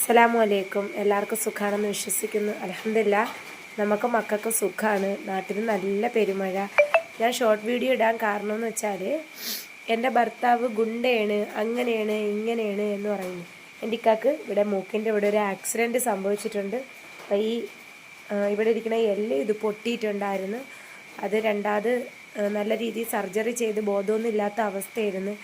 അസ്സലാമു അലൈക്കും എല്ലാവർക്കും സുഖമാണെന്ന് വിശ്വസിക്കുന്നു. അലഹമില്ല നമുക്ക് മക്കൾക്ക് സുഖമാണ് നാട്ടിൽ നല്ല പെരുമഴ. ഞാൻ ഷോർട്ട് വീഡിയോ ഇടാൻ കാരണം എന്ന് വെച്ചാൽ എന്റെ ഭർത്താവ് ഗുണ്ടയാണ് അങ്ങനെയാണ് ഇങ്ങനെയാണ് എന്ന് പറയുന്നു. എന്റെ ഇക്കാക്ക് ഇവിടെ മൂക്കിന്റെ ഇവിടെ ഒരു ആക്സിഡന്റ് സംഭവിച്ചിട്ടുണ്ട്. അപ്പോൾ ഈ ഇവിടെ ഇരിക്കുന്ന എല്ല് ഇത് പൊട്ടിയിട്ടുണ്ടായിരുന്നു. അത് രണ്ടാമത് നല്ല രീതിയിൽ സർജറി ചെയ്ത് ബോധമൊന്നും ഇല്ലാത്ത അവസ്ഥയായിരുന്നു.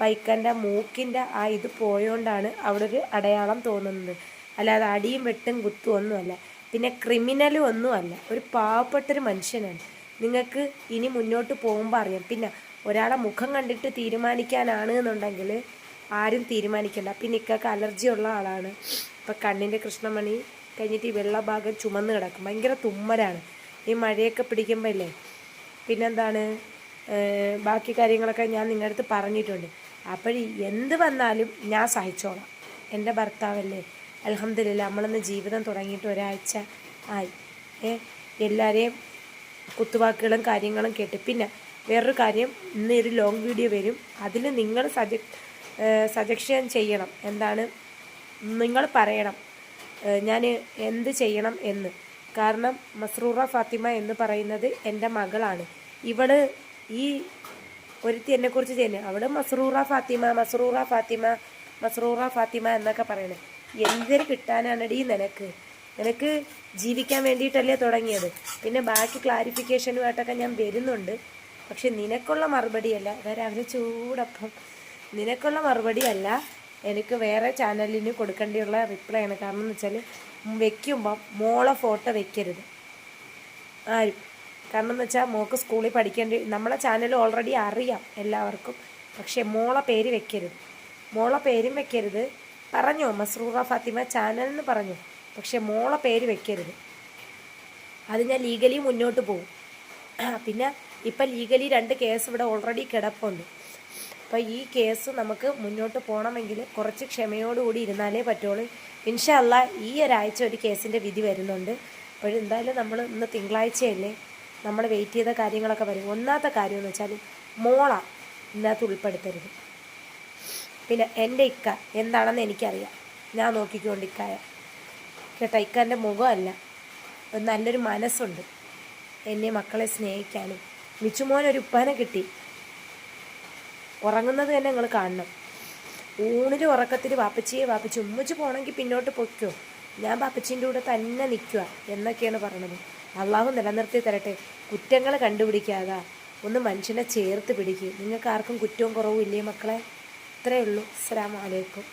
പൈക്കന്റെ മൂക്കിന്റെ ആ ഇത് പോയോണ്ടാണ് അവിടെ ഒരു അടയാളം തോന്നുന്നത്. അല്ലാതെ അടിയും വെട്ടും കുത്തും ഒന്നുമല്ല. പിന്നെ ക്രിമിനലും ഒന്നുമല്ല. ഒരു പാവപ്പെട്ടൊരു മനുഷ്യനാണ്. നിങ്ങൾക്ക് ഇനി മുന്നോട്ട് പോകുമ്പോൾ അറിയാം. പിന്നെ ഒരാളെ മുഖം കണ്ടിട്ട് തീരുമാനിക്കാനാണ് എന്നുണ്ടെങ്കിൽ ആരും തീരുമാനിക്കണ്ട. പിന്നെ ഇക്കൊക്കെ അലർജി ഉള്ള ആളാണ്. ഇപ്പം കണ്ണിന്റെ കൃഷ്ണമണി കഴിഞ്ഞിട്ട് ഈ വെള്ളഭാഗം ചുമന്ന് കിടക്കും. ഭയങ്കര തുമ്മലാണ്. ഈ മഴയൊക്കെ പിടിക്കുമ്പോൾ ഇല്ലേ? പിന്നെന്താണ്? ബാക്കി കാര്യങ്ങളൊക്കെ ഞാൻ നിങ്ങളുടെ അടുത്ത് പറഞ്ഞിട്ടുണ്ട്. അപ്പോൾ എന്ത് വന്നാലും ഞാൻ സഹിച്ചോളാം. എന്റെ ഭർത്താവല്ലേ? അലഹമ്മദില്ല നമ്മളിന്ന് ജീവിതം തുടങ്ങിയിട്ട് ഒരാഴ്ച ആയി. ഏ എല്ലാവരെയും കുത്തുവാക്കുകളും കാര്യങ്ങളും കേട്ട്. പിന്നെ വേറൊരു കാര്യം ഇന്ന് ഒരു ലോങ് വീഡിയോ വരും. അതിൽ നിങ്ങൾ സജ സജക്ഷൻ ചെയ്യണം. എന്താണ്? നിങ്ങൾ പറയണം. ഞാൻ എന്ത് ചെയ്യണം എന്ന്. കാരണം മസ്രൂറ ഫാത്തിമ എന്ന് പറയുന്നത് എന്റെ മകളാണ്. ഇവൾ ഈ ഒരുത്തി എന്നെക്കുറിച്ച് ചെയ്യുന്നത് അവിടെ മസ്രൂറ ഫാത്തിമ മസ്രൂറ ഫാത്തിമ മസ്രൂറ ഫാത്തിമ എന്നൊക്കെ പറയണേ. എന്തിന് കിട്ടാനാണടി നിനക്ക്? നിനക്ക് ജീവിക്കാൻ വേണ്ടിയിട്ടല്ലേ തുടങ്ങിയത്. പിന്നെ ബാക്കി ക്ലാരിഫിക്കേഷനുമായിട്ടൊക്കെ ഞാൻ വരുന്നുണ്ട്. പക്ഷെ നിനക്കുള്ള മറുപടിയല്ല. രാവിലെ ചൂടപ്പം. നിനക്കുള്ള മറുപടിയല്ല. എനിക്ക് വേറെ ചാനലിന് കൊടുക്കേണ്ടിയുള്ള റിപ്ലൈ ആണ്. കാരണം എന്ന് വെച്ചാൽ വെക്കുമ്പം മോളെ ഫോട്ടോ വെക്കരുത്. ആരും. കാരണം എന്ന് വെച്ചാൽ മോൾക്ക് സ്കൂളിൽ പഠിക്കേണ്ടി നമ്മളെ ചാനൽ ഓൾറെഡി അറിയാം എല്ലാവർക്കും. പക്ഷേ മോളെ പേര് വെക്കരുത്. മോളെ പേരും വെക്കരുത്. പറഞ്ഞോ മസ്രൂറ ഫാത്തിമ ചാനൽ എന്ന് പറഞ്ഞു. പക്ഷേ മോളെ പേര് വെക്കരുത്. അത് ഞാൻ ലീഗലി മുന്നോട്ട് പോകും പിന്നെ ഇപ്പം ലീഗലി രണ്ട് കേസ് ഇവിടെ ഓൾറെഡി കിടപ്പുണ്ട്. അപ്പോൾ ഈ കേസ് നമുക്ക് മുന്നോട്ട് പോകണമെങ്കിൽ കുറച്ച് ക്ഷമയോടുകൂടി ഇരുന്നാലേ പറ്റുള്ളൂ. ഇൻഷല്ല ഈ ഒരാഴ്ച ഒരു കേസിന്റെ വിധി വരുന്നുണ്ട്. അപ്പോൾ എന്തായാലും നമ്മൾ ഇന്ന് തിങ്കളാഴ്ചയല്ലേ? നമ്മൾ വെയിറ്റ് ചെയ്ത കാര്യങ്ങളൊക്കെ വരും. ഒന്നാമത്തെ കാര്യം എന്ന് വെച്ചാൽ മോള ഇതിനകത്ത് ഉൾപ്പെടുത്തരുത്. പിന്നെ എന്റെ ഇക്ക എന്താണെന്ന് എനിക്കറിയാം. ഞാൻ നോക്കിക്കൊണ്ട് ഇക്കായ. കേട്ടോ ഇക്കാന്റെ മുഖമല്ല. നല്ലൊരു മനസ്സുണ്ട്. എന്നെ മക്കളെ സ്നേഹിക്കാനും. മിച്ചുമോൻ ഒരു ഉപ്പാനെ കിട്ടി. ഉറങ്ങുന്നത് തന്നെ നിങ്ങൾ കാണണം. ഊണിൽ ഉറക്കത്തിൽ വാപ്പച്ചിയെ വാപ്പച്ചി ഉമ്മച്ച് പോകണമെങ്കിൽ പിന്നോട്ട് പൊയ്ക്കോ. ഞാൻ പപ്പച്ചീന്റെ കൂടെ തന്നെ നിൽക്കുക എന്നൊക്കെയാണ് പറഞ്ഞത്. അള്ളാഹു നിലനിർത്തി തരട്ടെ. കുറ്റങ്ങൾ കണ്ടുപിടിക്കാതെ ഒന്ന് മനുഷ്യനെ ചേർത്ത് പിടിക്കുക നിങ്ങൾക്ക് ആർക്കും കുറ്റവും കുറവും ഇല്ലേ മക്കളെ? ഇത്രയേ ഉള്ളൂ. അസ്സാം അലൈക്കും.